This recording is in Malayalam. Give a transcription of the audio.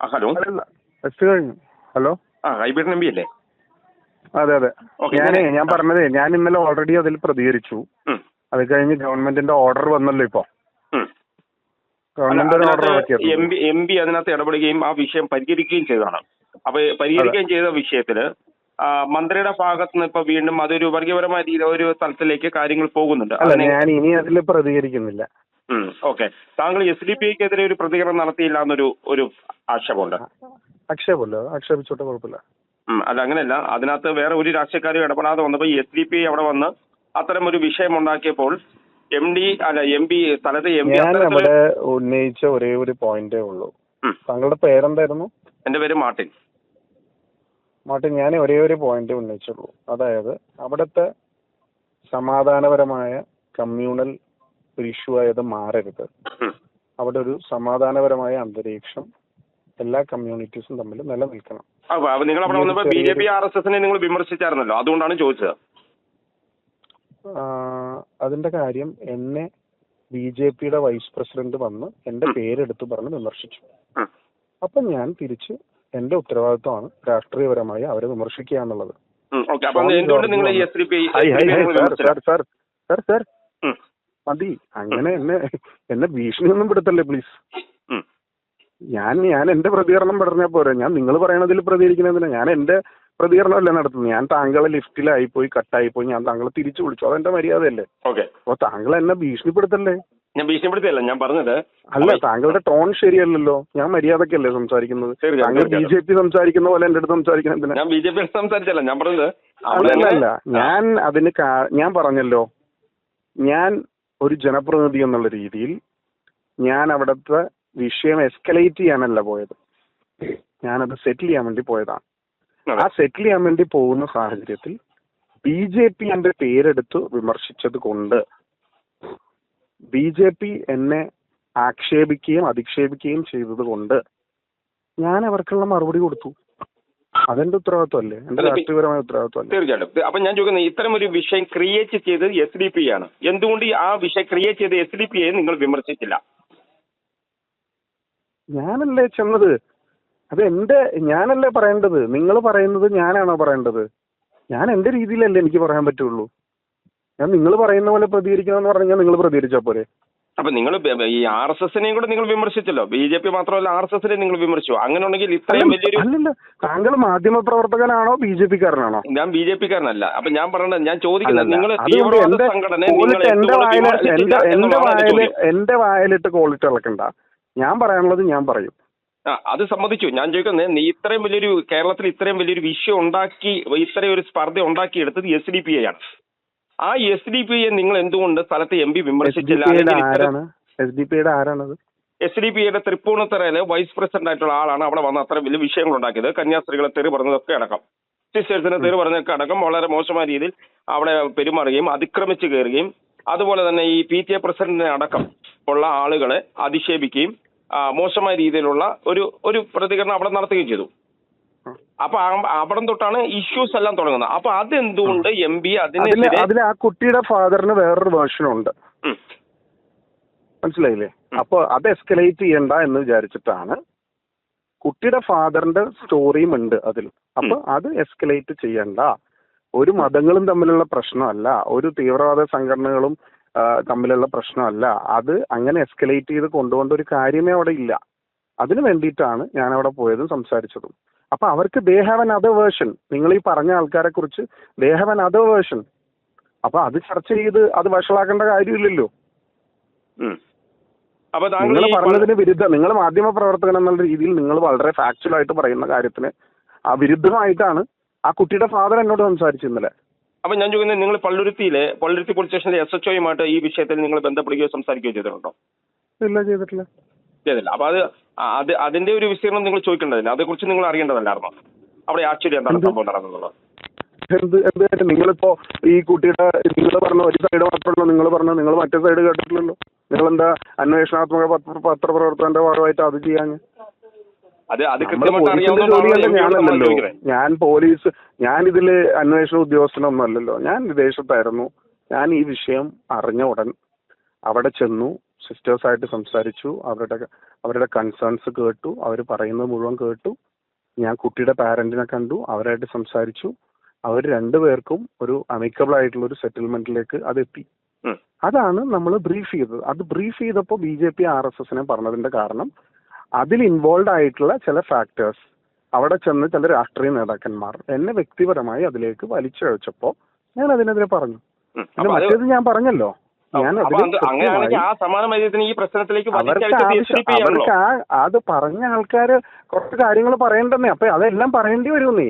ആ ഹലോ. ടെസ്റ്റ് കഴിഞ്ഞു. ഹലോ? ആ ഹൈബ്രിഡ് എം അല്ലേ അതെ. അതെ ഞാനേ ഞാൻ- പറഞ്ഞതേ ഞാൻ ഇന്നലെ ഓൾറെഡി അതിൽ പ്രതികരിച്ചു. അത് കഴിഞ്ഞ് ഗവൺമെന്റിന്റെ ഓർഡർ വന്നല്ലോ ഇപ്പൊ. ഗവൺമെന്റ് ഓർഡർ എം പി അതിനകത്ത് ഇടപെടുകയും ആ വിഷയം പരിഹരിക്കുകയും ചെയ്തതാണ്. അപ്പൊ പരിഹരിക്കുകയും ചെയ്ത വിഷയത്തിൽ മന്ത്രിയുടെ ഭാഗത്ത് നിന്ന് ഇപ്പൊ വീണ്ടും അതൊരു വർഗീയപരമായ രീതിയിൽ ഒരു തലത്തിലേക്ക് കാര്യങ്ങൾ പോകുന്നുണ്ട്. ഞാൻ ഇനി അതിൽ പ്രതികരിക്കുന്നില്ല. ഓക്കെ താങ്കൾ എസ് ഡി പി ഐക്കെതിരെ ഒരു പ്രതികരണം നടത്തിയില്ല എന്നൊരു ഒരു ആക്ഷേപമുണ്ട്. ആക്ഷേപമല്ലോ ആക്ഷേപിച്ചോട്ടെ കുഴപ്പമില്ല. അല്ല അങ്ങനെയല്ല. അതിനകത്ത് വേറെ ഒരു രാഷ്ട്രീയക്കാരും ഇടപെടാതെ വന്നപ്പോൾ എസ് ഡി പി ഐ അവിടെ വന്ന് അത്തരം ഒരു വിഷയം ഉണ്ടാക്കിയപ്പോൾ എം ഡി അല്ല എം പി സ്ഥലത്ത് എം പി ഞാൻ അവിടെ ഉന്നയിച്ച ഒരേ ഒരു പോയിന്റേ ഉള്ളൂ. താങ്കളുടെ പേരെന്തായിരുന്നു? എന്റെ പേര് മാർട്ടിൻ. മാർട്ടിൻ ഞാൻ ഒരേ ഒരു പോയിന്റ് ഉന്നയിച്ചുള്ളൂ. അതായത് അവിടുത്തെ സമാധാനപരമായ കമ്മ്യൂണൽ ഒരു ഇഷ്യൂ ആയത് മാറരുത്. അവിടെ ഒരു സമാധാനപരമായ അന്തരീക്ഷം എല്ലാ കമ്മ്യൂണിറ്റീസും തമ്മിൽ നിലനിൽക്കണം. നിങ്ങൾ അവിടെ B J P R S എസിനെ നിങ്ങൾ വിമർശിച്ചായിരുന്നല്ലോ. അതുകൊണ്ടാണ് ചോദിച്ചത്. അതിന്റെ കാര്യം എന്നെ ബി ജെ പിയുടെ വൈസ് പ്രസിഡന്റ് വന്ന് എന്റെ പേരെടുത്ത് പറഞ്ഞ് വിമർശിച്ചു. അപ്പൊ ഞാൻ തിരിച്ച് എന്റെ ഉത്തരവാദിത്വമാണ് രാഷ്ട്രീയപരമായി അവരെ വിമർശിക്കുക എന്നുള്ളത്. Sir, sir, sir. മതി. അങ്ങനെ എന്നെ എന്നെ ഭീഷണിയൊന്നും പെടുത്തല്ലേ പ്ലീസ് ഞാൻ ഞാൻ എന്റെ പ്രതികരണം പറഞ്ഞാൽ പോരാ. ഞാൻ നിങ്ങൾ പറയണതിൽ പ്രതികരിക്കുന്നതിന് ഞാൻ എന്റെ പ്രതികരണമല്ലേ നടത്തുന്നത്. ഞാൻ താങ്കളെ ലിഫ്റ്റിലായി പോയി കട്ടായി പോയി ഞാൻ താങ്കളെ തിരിച്ചു വിളിച്ചു. അതെന്റെ മര്യാദയല്ലേ. ഓക്കെ. അപ്പൊ താങ്കൾ എന്നെ ഭീഷണിപ്പെടുത്തല്ലേ? ഞാൻ ഭീഷണിപ്പെടുത്തിയല്ല ഞാൻ പറഞ്ഞത് അല്ല താങ്കളുടെ ടോൺ ശരിയല്ലല്ലോ. ഞാൻ മര്യാദക്കല്ലേ സംസാരിക്കുന്നത്? താങ്കൾ ബി ജെ പി സംസാരിക്കുന്ന പോലെ എന്റെ അടുത്ത് സംസാരിക്കുന്നത് ഞാൻ ബി ജെ പി സംസാരിച്ചല്ല ഞാൻ പറഞ്ഞത് അല്ലല്ല അല്ല അല്ല ഞാൻ അതിന് ഞാൻ പറഞ്ഞല്ലോ. ഞാൻ ഒരു ജനപ്രതിനിധി എന്നുള്ള രീതിയിൽ ഞാൻ അവിടുത്തെ വിഷയം എസ്കലേറ്റ് ചെയ്യാനല്ല പോയത്. ഞാനത് സെറ്റിൽ ചെയ്യാൻ വേണ്ടി പോയതാണ്. ആ സെറ്റിൽ ചെയ്യാൻ വേണ്ടി പോകുന്ന സാഹചര്യത്തിൽ ബി ജെ പി എന്റെ പേരെടുത്ത് വിമർശിച്ചത് കൊണ്ട് ബി ജെ പി എന്നെ ആക്ഷേപിക്കുകയും അധിക്ഷേപിക്കുകയും ചെയ്തത് കൊണ്ട് ഞാൻ അവർക്കുള്ള മറുപടി കൊടുത്തു. അതെന്റെ ഉത്തരവാദിത്വമല്ലേ? എന്റെ രാഷ്ട്രീയപരമായ ഉത്തരവാദിത്വമല്ലേ? തീർച്ചയായിട്ടും. അപ്പൊ ഞാൻ ചോദിക്കുന്നത് ഇത്തരം ഒരു വിഷയം ക്രിയേറ്റ് ചെയ്തത് എസ് ഡി പി ആണ്. എന്തുകൊണ്ട് ആ വിഷയം ക്രിയേറ്റ് ചെയ്ത് എസ് ഡി പി നിങ്ങൾ വിമർശിച്ചില്ല? ഞാനല്ലേ ചെന്നത്? അത് എന്റെ ഞാനല്ലേ പറയേണ്ടത്? നിങ്ങൾ പറയുന്നത് ഞാനാണോ പറയേണ്ടത്? ഞാൻ എന്റെ രീതിയിലല്ലേ എനിക്ക് പറയാൻ പറ്റുള്ളൂ. ഞാൻ നിങ്ങൾ പറയുന്ന പോലെ പ്രതികരിക്കണമെന്ന് പറഞ്ഞാൽ നിങ്ങൾ പ്രതികരിച്ചാൽ പോരെ. അപ്പൊ നിങ്ങൾ ഈ ആർ എസ് എസിനെയും കൂടെ നിങ്ങൾ വിമർശിച്ചല്ലോ. ബി ജെ പി മാത്രമല്ല ആർ എസ് എസിനെ നിങ്ങൾ വിമർശിച്ചു. അങ്ങനെ ഉണ്ടെങ്കിൽ ഇത്രയും വലിയൊരു താങ്കൾ മാധ്യമ പ്രവർത്തകനാണോ ബി ജെ പിക്കാരനാണോ? ഞാൻ ബി ജെ പിക്കാരനല്ല. അപ്പൊ ഞാൻ പറഞ്ഞത് ഞാൻ ചോദിക്കുന്നത് നിങ്ങൾ തീവ്രവാദ സംഘടന എന്റെ വായിലിട്ട് കോളിട്ട് ഇളക്കണ്ട. ഞാൻ പറയാനുള്ളത് ഞാൻ പറയും. ആ അത് സമ്മതിച്ചു. ഞാൻ ചോദിക്കുന്നത് നീ ഇത്രയും വലിയൊരു കേരളത്തിൽ ഇത്രയും വലിയൊരു വിഷയം ഉണ്ടാക്കി ഇത്രയും ഒരു സ്പർദ്ധ ഉണ്ടാക്കിയെടുത്തത് എസ് ഡി പി ഐ ആണ്. ആ എസ് ഡി പി നിങ്ങൾ എന്തുകൊണ്ട് സ്ഥലത്ത് എം പി വിമർശിച്ചില്ല? എസ് ഡി പിയുടെ ആരാണത്? എസ് ഡി പി ഐയുടെ തൃപ്പൂണിത്തറയിലെ വൈസ് പ്രസിഡന്റ് ആയിട്ടുള്ള ആളാണ് അവിടെ വന്ന് അത്ര വലിയ വിഷയങ്ങൾ ഉണ്ടാക്കിയത് കന്യാസ്ത്രീകളെ തെറി പറഞ്ഞതൊക്കെ അടക്കം. സിസ്റ്റേഴ്സിനെ തെറി പറഞ്ഞതൊക്കെ അടക്കം വളരെ മോശമായ രീതിയിൽ അവിടെ പെരുമാറുകയും അതിക്രമിച്ചു കയറുകയും അതുപോലെ തന്നെ ഈ പി ടി എ പ്രസിഡന്റിനെ അടക്കം ഉള്ള ആളുകളെ അധിക്ഷേപിക്കുകയും മോശമായ രീതിയിലുള്ള ഒരു ഒരു പ്രതികരണം അവിടെ നടത്തുകയും ചെയ്തു. അപ്പൊ അവിടം തൊട്ടാണ് ഇഷ്യൂസ് എല്ലാം തുടങ്ങുന്നത്. അപ്പൊ അതെന്തുകൊണ്ട് എം പി അതിനെതിരെ അതിൽ ആ കുട്ടിയുടെ ഫാദറിന് വേറൊരു വേർഷൻ ഉണ്ട്. മനസ്സിലായില്ലേ? അപ്പൊ അത് എസ്കലേറ്റ് ചെയ്യണ്ട എന്ന് വിചാരിച്ചിട്ടാണ് കുട്ടിയുടെ ഫാദറിന്റെ സ്റ്റോറിയും ഉണ്ട് അതിൽ. അപ്പൊ അത് എസ്കലേറ്റ് ചെയ്യണ്ട. ഒരു മതങ്ങളും തമ്മിലുള്ള പ്രശ്നമല്ല. ഒരു തീവ്രവാദ സംഘടനകളും തമ്മിലുള്ള പ്രശ്നമല്ല. അത് അങ്ങനെ എസ്കലേറ്റ് ചെയ്ത് കൊണ്ടുപോകേണ്ട ഒരു കാര്യമേ അവിടെ ഇല്ല. അതിനു വേണ്ടിയിട്ടാണ് ഞാൻ അവിടെ പോയതും സംസാരിച്ചതും. അപ്പൊ അവർക്ക് they have another version നിങ്ങൾ ഈ പറഞ്ഞ ആൾക്കാരെ കുറിച്ച് they have another version അപ്പൊ അത് ചർച്ച ചെയ്ത് അത് വഷളാക്കേണ്ട കാര്യമില്ലല്ലോ. നിങ്ങൾ പറഞ്ഞതിന് വിരുദ്ധ. നിങ്ങൾ മാധ്യമ പ്രവർത്തകൻ എന്നുള്ള രീതിയിൽ നിങ്ങൾ വളരെ ഫാക്ച്വൽ ആയിട്ട് പറയുന്ന കാര്യത്തിന് ആ വിരുദ്ധമായിട്ടാണ് ആ കുട്ടിയുടെ ഫാദർ എന്നോട് സംസാരിച്ചു ഇന്നലെ അപ്പൊ ഞാൻ ചോദിക്കുന്നത് നിങ്ങൾ പള്ളുരുത്തിയിലെ പള്ളുരുത്തി പോലീസ് സ്റ്റേഷനിലെ എസ് എച്ച് ഒയുമായിട്ട് ഈ വിഷയത്തിൽ നിങ്ങൾ ബന്ധപ്പെടുകയോ സംസാരിക്കുകയോ ചെയ്തിട്ടുണ്ടോ? ഇല്ല ചെയ്തിട്ടില്ല. ചെയ്തില്ല അപ്പൊ അത് അത് അതിന്റെ ഒരു വിസ്തീർണം നിങ്ങൾ ചോദിക്കേണ്ടതില്ല. അതേക്കുറിച്ച് നിങ്ങൾ അറിയേണ്ടതല്ലായിരുന്നോ? അവിടെ ആക്ച്വലി എന്താണ് സംഭവം നടന്നുള്ളത് എന്ത് എന്ത് നിങ്ങളിപ്പോ ഈ കുട്ടിയുടെ നിങ്ങൾ പറഞ്ഞ ഒരു സൈഡ് മാത്രമല്ലോ നിങ്ങൾ പറഞ്ഞ നിങ്ങൾ മറ്റേ സൈഡ് കേട്ടിട്ടില്ലല്ലോ. നിങ്ങൾ എന്താ അന്വേഷണാത്മക പത്ര പത്രപ്രവർത്തകന്റെ ഭാഗമായിട്ട് അത് ചെയ്യാൻ അത് അത് ഞാനല്ലല്ലോ. ഞാൻ പോലീസ് ഞാൻ ഇതിൽ അന്വേഷണ ഉദ്യോഗസ്ഥനൊന്നും അല്ലല്ലോ ഞാൻ വിദേശത്തായിരുന്നു. ഞാൻ ഈ വിഷയം അറിഞ്ഞ ഉടൻ അവിടെ ചെന്നു. സിസ്റ്റേഴ്സായിട്ട് സംസാരിച്ചു. അവരുടെ അവരുടെ കൺസേൺസ് കേട്ടു. അവർ പറയുന്നത് മുഴുവൻ കേട്ടു. ഞാൻ കുട്ടിയുടെ പാരന്റിനെ കണ്ടു. അവരായിട്ട് സംസാരിച്ചു. അവർ രണ്ടുപേർക്കും ഒരു അമിക്കബിൾ ആയിട്ടുള്ള ഒരു സെറ്റിൽമെന്റിലേക്ക് അതെത്തി. അതാണ് നമ്മൾ ബ്രീഫ് ചെയ്തത്. അത് ബ്രീഫ് ചെയ്തപ്പോൾ B J P R S എസിനെ പറഞ്ഞതിന്റെ കാരണം അതിൽ ഇൻവോൾവ് ആയിട്ടുള്ള ചില ഫാക്ടേഴ്സ് അവിടെ ചെന്ന് ചില രാഷ്ട്രീയ നേതാക്കന്മാർ എന്നെ വ്യക്തിപരമായി അതിലേക്ക് വലിച്ചഴച്ചപ്പോ ഞാൻ അതിനെതിരെ പറഞ്ഞു. പിന്നെ മറ്റേത് ഞാൻ പറഞ്ഞല്ലോ. അങ്ങനെയാണെങ്കിൽ ആ സമാന ഈ പ്രശ്നത്തിലേക്ക് അവർക്ക് അത് പറഞ്ഞ ആൾക്കാര് കുറച്ച് കാര്യങ്ങൾ പറയണ്ടെന്നേ. അപ്പൊ അതെല്ലാം പറയേണ്ടി വരുമെന്നേ.